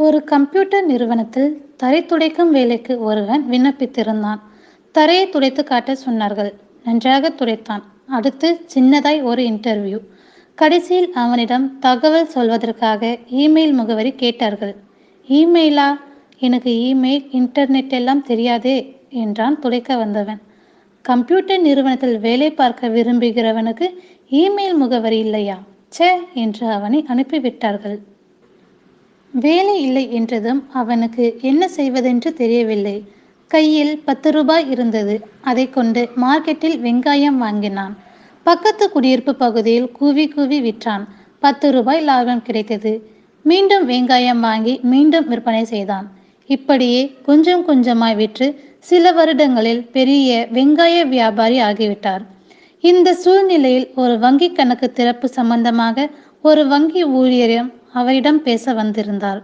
ஒரு கம்ப்யூட்டர் நிறுவனத்தில் தரை துடைக்கும் வேலைக்கு ஒருவன் விண்ணப்பித்திருந்தான். தரையை துடைத்து காட்ட சொன்னார்கள். நன்றாக துடைத்தான். அடுத்து சின்னதாய் ஒரு இன்டர்வியூ. கடைசியில் அவனிடம் தகவல் சொல்வதற்காக இமெயில் முகவரி கேட்டார்கள். இமெயிலா? எனக்கு இமெயில், இன்டர்நெட் எல்லாம் தெரியாதே என்றான் துடைக்க வந்தவன். கம்ப்யூட்டர் நிறுவனத்தில் வேலை பார்க்க விரும்புகிறவனுக்கு இமெயில் முகவரி இல்லையா? ச்சே என்று அவனை அனுப்பிவிட்டார்கள். வேலை இல்லை என்றதும் அவனுக்கு என்ன செய்வதென்று தெரியவில்லை. கையில் பத்து ரூபாய் இருந்தது. அதைக் கொண்டு மார்க்கெட்டில் வெங்காயம் வாங்கினான். பக்கத்து குடியிருப்பு பகுதியில் கூவி கூவி விற்றான். பத்து ரூபாய் லாபம் கிடைத்தது. மீண்டும் வெங்காயம் வாங்கி மீண்டும் விற்பனை செய்தான். இப்படியே கொஞ்சம் கொஞ்சமாய் விற்று சில வருடங்களில் பெரிய வெங்காய வியாபாரி ஆகிவிட்டார். இந்த சூழ்நிலையில் ஒரு வங்கி கணக்கு திறப்பு சம்பந்தமாக ஒரு வங்கி ஊழியரும் அவரிடம் பேச வந்திருந்தார்.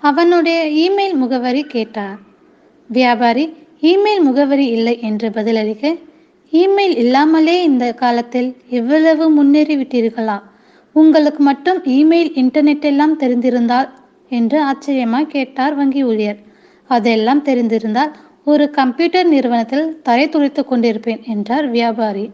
அவனுடைய இமெயில் முகவரி கேட்டார். வியாபாரி இமெயில் முகவரி இல்லை என்று பதிலளிக்க, இமெயில் இல்லாமலே இந்த காலத்தில் இவ்வளவு முன்னேறி விட்டீர்களா? உங்களுக்கு மட்டும் இமெயில், இன்டர்நெட் எல்லாம் தெரிந்திருந்தால் என்று ஆச்சரியமாய் கேட்டார் வங்கி ஊழியர். அதெல்லாம் தெரிந்திருந்தால் ஒரு கம்ப்யூட்டர் நிறுவனத்தில் தரை துடைத்துக் கொண்டிருப்பேன் என்றார் வியாபாரி.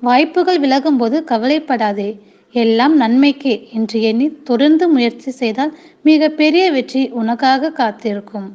வாய்ப்புகள் விலகும்போது கவலைப்படாதே. எல்லாம் நன்மைக்கே என்று எண்ணி தொடர்ந்து முயற்சி செய்தால் மிக பெரிய வெற்றி உனக்காக காத்திருக்கும்.